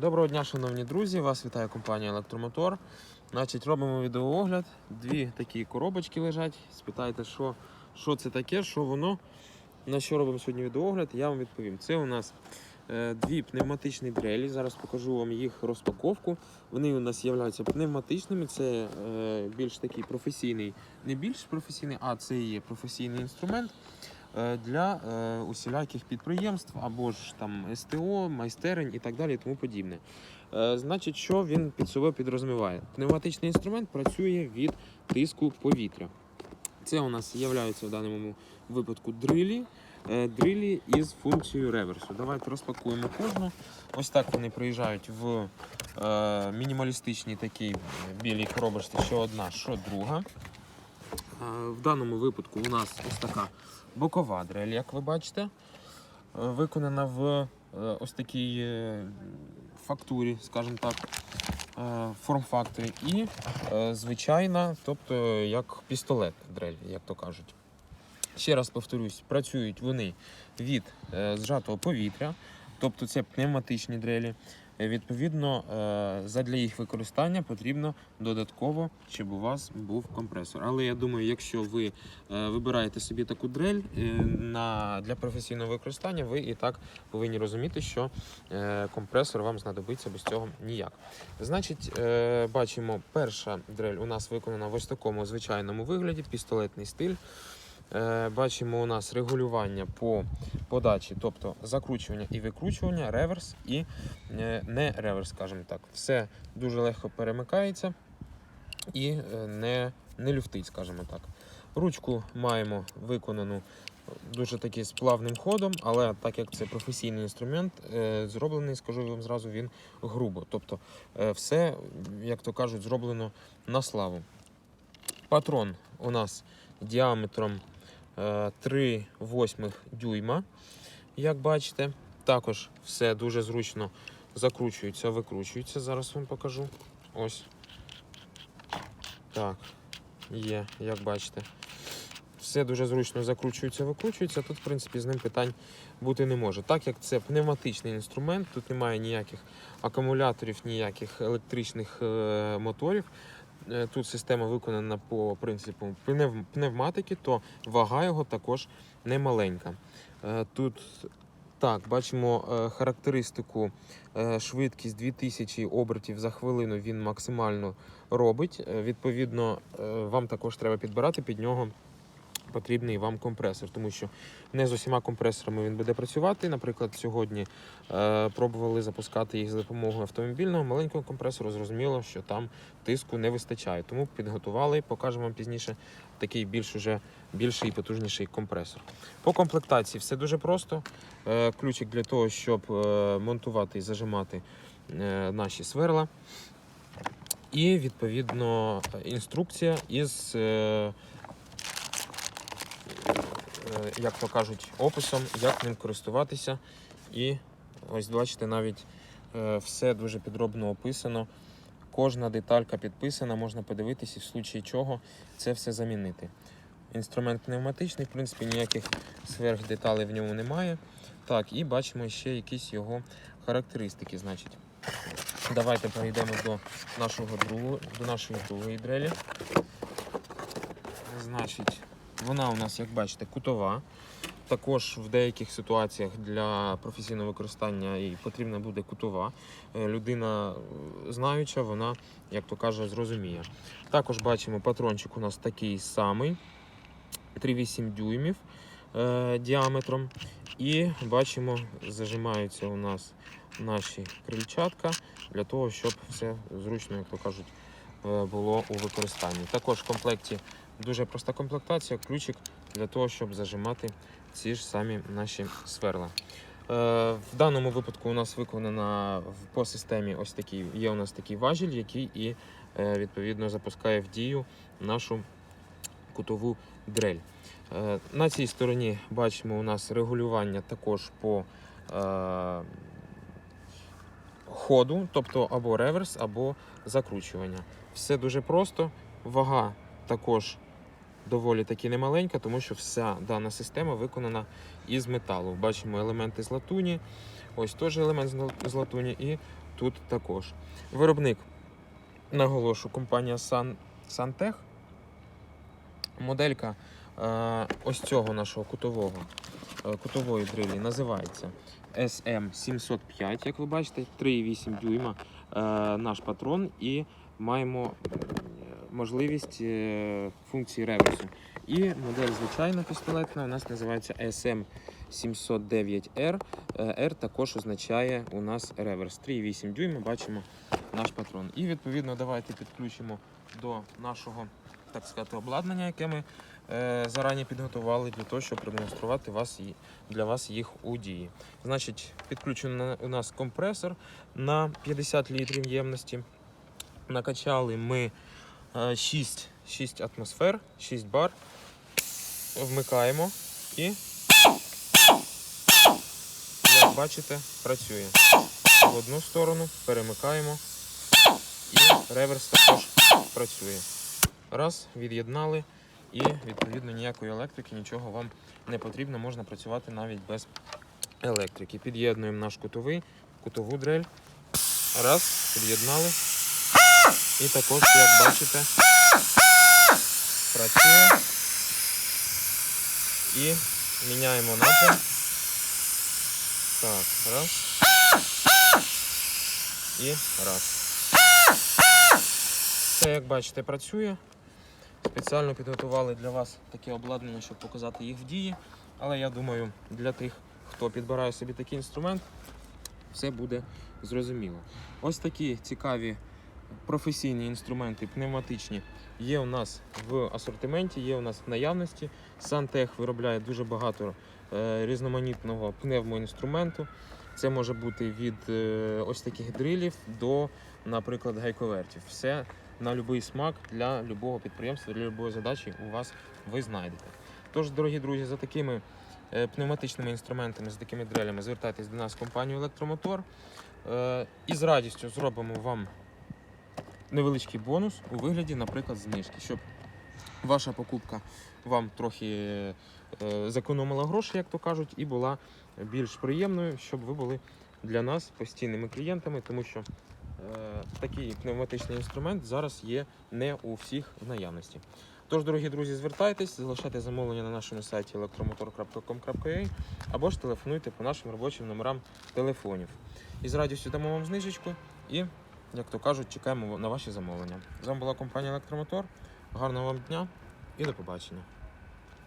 Доброго дня, шановні друзі! Вас вітає компанія Електромотор. Значить, робимо відеоогляд. Дві такі коробочки лежать. Спитайте, що, що це таке, що воно. На що робимо сьогодні відеоогляд, я вам відповім. Це у нас е, дві пневматичні дрелі. Зараз покажу вам їх розпаковку. Вони у нас являються пневматичними. Це е, більш такий професійний, не більш професійний, а це є професійний інструмент для е, усіляких підприємств або ж там СТО, майстерень і так далі, і тому подібне. Е, Значить, що він під собою підрозуміває? Пневматичний інструмент працює від тиску повітря. Це у нас є в даному випадку дрилі. е, Дрилі із функцією реверсу. Давайте розпакуємо кожну. Ось так вони приїжджають в е, мінімалістичній такій білій коробочці, що одна, що друга. Е, В даному випадку у нас ось така бокова дрель, як ви бачите, е, виконана в е, ось такій е, фактурі, скажімо так, форм-факторі. І звичайна, тобто як пістолет дрель, як то кажуть. Ще раз повторюсь, працюють вони від зжатого повітря, тобто це пневматичні дрелі. Відповідно, е, задля їх використання потрібно додатково, щоб у вас був компресор. Але я думаю, якщо ви е, вибираєте собі таку дрель е, для професійного використання, ви і так повинні розуміти, що компресор вам знадобиться без цього ніяк. Значить, бачимо, перша дрель у нас виконана в ось такому звичайному вигляді, пістолетний стиль. Е, Бачимо у нас регулювання по подачі, тобто закручування і викручування, реверс і е, не реверс, скажімо так. Все дуже легко перемикається і е, не, не люфтить, скажімо так. Ручку маємо виконану дуже таки з плавним ходом, але так як це професійний інструмент, зроблений, скажу вам зразу, він грубо. Тобто все, як то кажуть, зроблено на славу. Патрон у нас діаметром 3 восьмих дюйма, як бачите. Також все дуже зручно закручується, викручується. Зараз вам покажу. Ось. Так, є, як бачите. Все дуже зручно закручується, викручується. Тут, в принципі, з ним питань бути не може. Так як це пневматичний інструмент, тут немає ніяких акумуляторів, ніяких електричних е, моторів. Е, Тут система виконана по принципу пнев- пневматики, то вага його також не маленька. Е, Тут так, бачимо е, характеристику швидкість 2000 обертів за хвилину він максимально робить. Відповідно, вам також треба підбирати під нього потрібний вам компресор, тому що не з усіма компресорами він буде працювати. Наприклад, сьогодні е, пробували запускати їх за допомогою автомобільного маленького компресору. Зрозуміло, що там тиску не вистачає. Тому підготували, покажемо вам пізніше такий більш уже більший і потужніший компресор. По комплектації все дуже просто. Е, ключик для того, щоб е, монтувати і зажимати е, наші сверла. І відповідно інструкція із, е, як то кажуть, описом, як ним користуватися. І ось бачите, навіть е, все дуже підробно описано. Кожна деталька підписана, можна подивитися, в случаї чого це все замінити. Інструмент пневматичний, в принципі, ніяких сверхдеталей в ньому немає. Так, і бачимо ще якісь його характеристики. Значить, давайте перейдемо до нашого другого, до нашої другої дрелі. Значить, вона у нас, як бачите, кутова. Також в деяких ситуаціях для професійного використання і потрібна буде кутова. Е, Людина е, знаюча, вона, як то каже, зрозуміє. Також бачимо, патрончик у нас такий самий, 3,8 дюймів е, діаметром. І бачимо, зажимаються у нас наші крильчатка для того, щоб все зручно, як то кажуть, е, було у використанні. Також в комплекті дуже проста комплектація, ключик для того, щоб зажимати ці ж самі наші сверла. Е, В даному випадку у нас виконана по системі ось такий, є у нас такий важіль, який і е, відповідно запускає в дію нашу кутову дрель. Е, На цій стороні бачимо у нас регулювання також по ходу, тобто або реверс, або закручування. Все дуже просто. Вага також доволі таки немаленька, тому що вся дана система виконана із металу. Бачимо елементи з латуні, ось теж елемент з латуні, і тут також. Виробник, наголошу, компанія Santech. Моделька е, ось цього нашого кутового, е, кутової дрилі називається SM705, як ви бачите, 3,8 дюйма е, наш патрон і маємо можливість е, функції реверсу. І модель звичайна пістолетна у нас називається SM709R. Е, R також означає у нас реверс. 3,8 дюйма, бачимо наш патрон. І відповідно давайте підключимо до нашого так сказати, обладнання, яке ми е, зарані підготували для того, щоб продемонструвати вас, для вас їх у дії. Значить, підключений у нас компресор на 50 літрів ємності. Накачали ми е, 6, 6 атмосфер, 6 бар. Вмикаємо і, як бачите, працює. В одну сторону перемикаємо і реверс також працює. Раз, від'єднали, і відповідно ніякої електрики, нічого вам не потрібно, можна працювати навіть без електрики. Під'єднуємо наш кутовий, кутову дрель. Раз, під'єднали. І також, як бачите, працює. І міняємо напрям. Так, раз. І раз. Це, як бачите, працює. Спеціально підготували для вас таке обладнання, щоб показати їх в дії. Але я думаю, для тих, хто підбирає собі такий інструмент, все буде зрозуміло. Ось такі цікаві професійні інструменти, пневматичні, є у нас в асортименті, є у нас в наявності. Сантех виробляє дуже багато е, різноманітного пневмоінструменту. Це може бути від е, ось таких дрилів до, наприклад, гайковертів. Все на будь-який смак для будь-якого підприємства, для будь-якої задачі у вас ви знайдете. Тож, дорогі друзі, за такими е, пневматичними інструментами, за такими дрелями, звертайтесь до нас в компанію Електромотор. І з радістю зробимо вам невеличкий бонус у вигляді, наприклад, знижки, щоб ваша покупка вам трохи е, зекономила гроші, як то кажуть, і була більш приємною, щоб ви були для нас постійними клієнтами, тому що е, такий пневматичний інструмент зараз є не у всіх в наявності. Тож, дорогі друзі, звертайтесь, залишайте замовлення на нашому сайті electromotor.com.ua або ж телефонуйте по нашим робочим номерам телефонів. І з радістю дамо вам знижечку і, як то кажуть, чекаємо на ваші замовлення. З вами була компанія Електромотор. Гарного вам дня і до побачення.